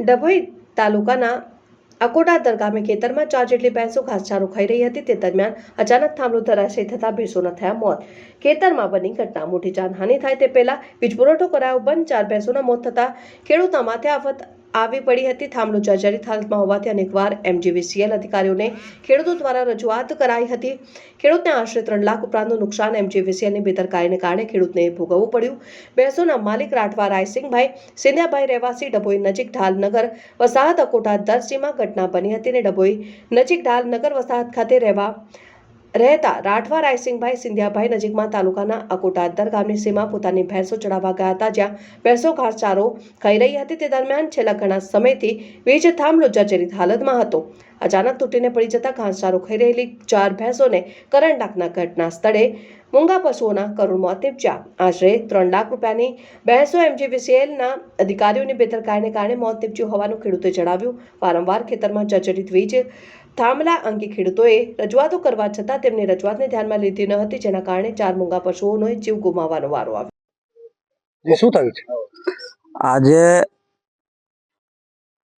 ડભોઈ તાલુકાના અકોટા ગામે ખેતરમાં ચાર જેટલી ભેંસો ઘાસચારો ખાઈ રહી હતી. તે દરમિયાન અચાનક થાંભલો ધરાશય થતાં ભેંસોના થયા, મોત. ખેતરમાં બની ઘટના. મોટી જાનહાનિ થાય તે પહેલા વીજ પુરવઠો કરાયો, બંધ ચાર ભેંસોના મોત થતાં ખેડૂતોમાં આફત આવી પડી હતી. થાંભલો જર્જરિત હાલતમાં હોવાથી અનેકવાર એમજીવીસીએલ અધિકારીઓને ખેડૂતો દ્વારા રજૂઆત કરાઈ હતી. ખેડૂતને આશરે ત્રણ લાખ ઉપરાંતનું નુકસાન એમજીવીસીએલની બેદરકારીને કારણે ખેડૂતને ભોગવવું પડ્યું. ભેંસોના માલિક રાઠવા રાયસિંગભાઈ સિંધિયાભાઈ રહેવાસી ડભોઈ નજીક ઢાલનગર વસાહત અકોટા દરસીમાં ઘટના બની હતી અને ડભોઈ નજીક ઢાલનગર વસાહત ખાતે રહેવા રહેતા રાઠવા રાયસિંગભાઈ સિંધિયાભાઈ નજીકમાં તાલુકાના અકોટાદર ગામની સીમા પોતાની ભેંસો ચડાવવા ગયા હતા, જ્યાં ભેંસો ઘાસચારો ખાઈ રહી હતી. તે દરમિયાન છેલ્લા ઘણા સમયથી વીજ થાંભલો જર્જરિત હાલતમાં હતો. અચાનક તૂટીને પડી જતા ઘાસચારો ખાઈ રહેલી ચાર ભેંસોને કરંટ લાગના ઘટના સ્થળે મૂંગા પશુઓના કરુણ મોત નિપજ્યા આશરે ત્રણ લાખ રૂપિયાની ભેંસો એમજીવીસીએલના અધિકારીઓની બેદરકારીને કારણે મોત નિપજ્યું હોવાનું ખેડૂતોએ જણાવ્યું. વારંવાર ખેતરમાં જર્જરિત વીજ થાંભલા અંગે ખેડૂતોએ રજૂઆતો કરવા છતાં તેમની રજૂઆતને ધ્યાનમાં લીધી ન હતી જેના કારણે ચાર મૂંગા પશુઓનો જીવ ગુમાવવાનો વારો આવ્યો. શું થયું છે? આજે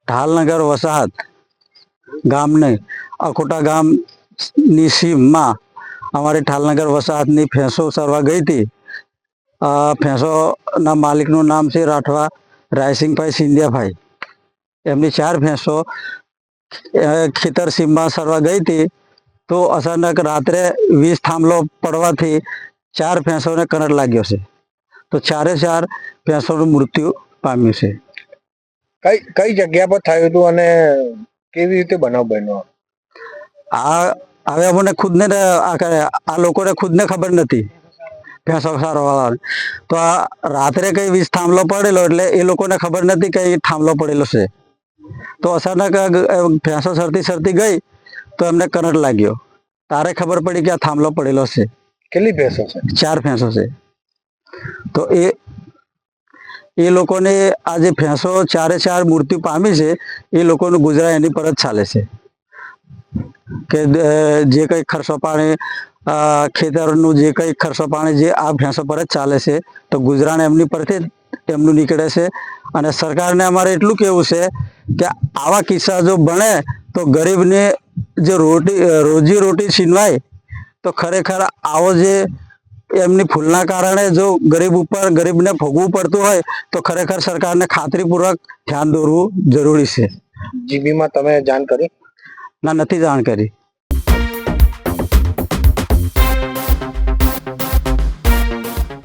ઢાલનગર વસાહત ગામને અકોટા ગામની સીમમાં અમારી ઠાલનગર વસાહતની ભેંસો સરવા ગઈ હતી. ફેંસોના ભેંસોના માલિકનું નામ છે રાઠવા રાયસિંગભાઈ સિંધિયાભાઈ. એમની ચાર ભેંસો ખેતર સીમમાં સરવા ગઈ હતી. તો અચાનક રાત્રે વીજ થાંભલો પડવાથી ચાર ભેંસોને કરંટ લાગ્યો છે. તો ચારે ચાર ભેંસોનું મૃત્યુ પામ્યું છે. કઈ કઈ જગ્યા પર થયું હતું અને કેવી રીતે બનાવ બન્યો? આ હવે અમને ખુદને આ લોકોને ખુદને ખબર નથી. ભેંસો સારવાળા તો આ રાત્રે કઈ વીજ થાંભલો પડેલો એટલે એ લોકોને ખબર નથી કે એ થાંભલો પડેલો છે. તો અચાનક ભેંસો સરતી સરતી ગઈ તો એમને કરંટ લાગ્યો. તારે ખબર પડી કે આ થાંભલો પડેલો છે. કેટલી ભેંસો છે? ચાર ભેંસો છે. તો એ એ લોકોને આ જે ભેંસો ચારે ચાર મૃત્યુ પામી છે, એ લોકોનું ગુજરાત એની પર જ ચાલે છે. કે જે કંઈ ખર્ચો પાણી ખેતરનું જે કંઈ ખર્ચો પાણી જે આ ભેંસો પર જ ચાલે છે, તો ગુજરાન એમની પરથી એમનું નીકળે છે. અને સરકારને અમારે એટલું કેવું છે કે આવા કિસ્સા જો બને, તો ગરીબને જે રોટી રોજી રોટી છીનવાય, તો ખરેખર આવો જે એમની ભૂલના કારણે જો ગરીબ ઉપર ગરીબને ભોગવું પડતું હોય તો ખરેખર સરકારને ખાતરીપૂર્વક ધ્યાન દોરવું જરૂરી છે. જીબીમાં તમે જાણ કરી? ના નથી જાણ કરી.